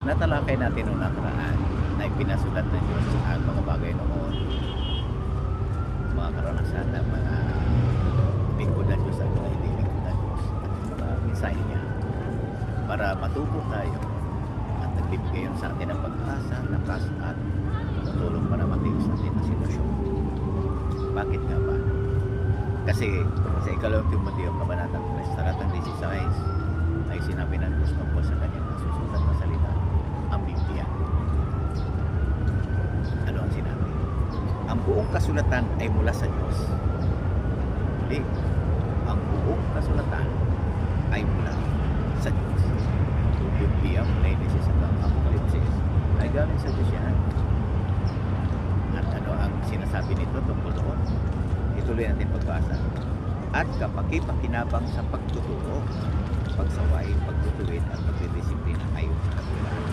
Natalakay natin noong nakaraan na ipinasulat ng Diyos ang mga bagay noon. Mga karanasan ng mga lingkod ng Diyos at mga hindi lingkod ng Diyos at mga mensahe niya para matuto tayo at nagbibigay sa atin ng pag-asa, lakas at tutulong para matiis sa ating sitwasyon. Bakit nga ba? Kasi sa ikalawang Timoteo, Kabanatang 3, talatang 16, ay sinabi ng Diyos tungkol sa kanyang nasusulat na salita, ang Biblia. Ano ang sinabi? Ang buong kasulatan ay mula sa Diyos. Muli, ang buong kasulatan ay mula sa Diyos. Yung Biblia, Genesis at Apocalypse, ay galing sa Diyos yan. At ano ang sinasabi nito tungkol doon? Ituloy natin pagbasa. At kapakipakinabang sa pagtuturo, pagsaway, pagtutuwid at pagdidisiplina ayon sa katulaan.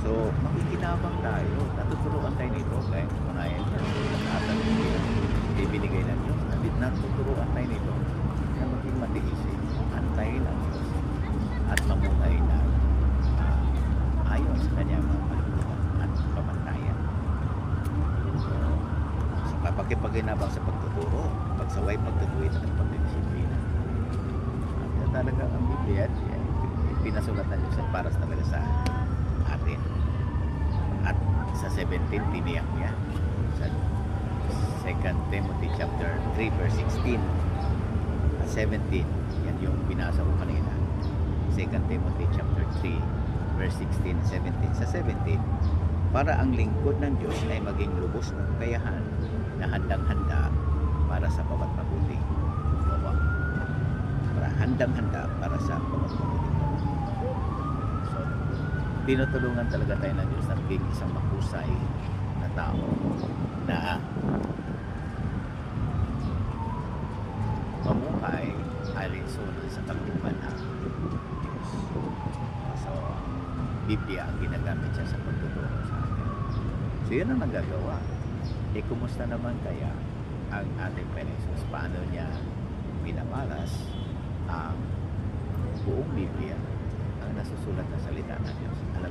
So, makikinabang tayo. Natuturuan tayo nito. Kaya kunayan niya. Lahat ng ibinigay ng Diyos. At natuturuan tayo nito na maging matiisin. Antayin ang Diyos. At mamuhay na ah, ayon sa kanyang mga kalooban at pamantayan. So, so papakipaginabang sa pagtuturo, pagsaway, pagtutuwid at pagdidisiplina. At talaga ang Biblia, eh, Diyos at para talaga sa atin. Sa 17, tiniyak niya. Sa 2 Timothy chapter 3 verse 16 at 17, yan yung binasa ko kanina. 2 Timothy chapter 3 verse 16 17 sa 17 para ang lingkod ng Diyos ay maging lubos ng kakayahan na handang-handa para sa bawat mabuting gawa. Para handang-handa para sa bawat mabuting. Tinutulungan talaga tayo ng Diyos na maging isang mahusay na tao na mamuhay alinsunod sa kapipan ng Diyos. So, Biblia ang ginagamit siya sa pagtuturo sa atin. So, yun ang nagagawa. E, kumusta naman kaya ang ating Panginoon? Paano niya pinamalas nasusulat na salita ng Diyos? Susunod.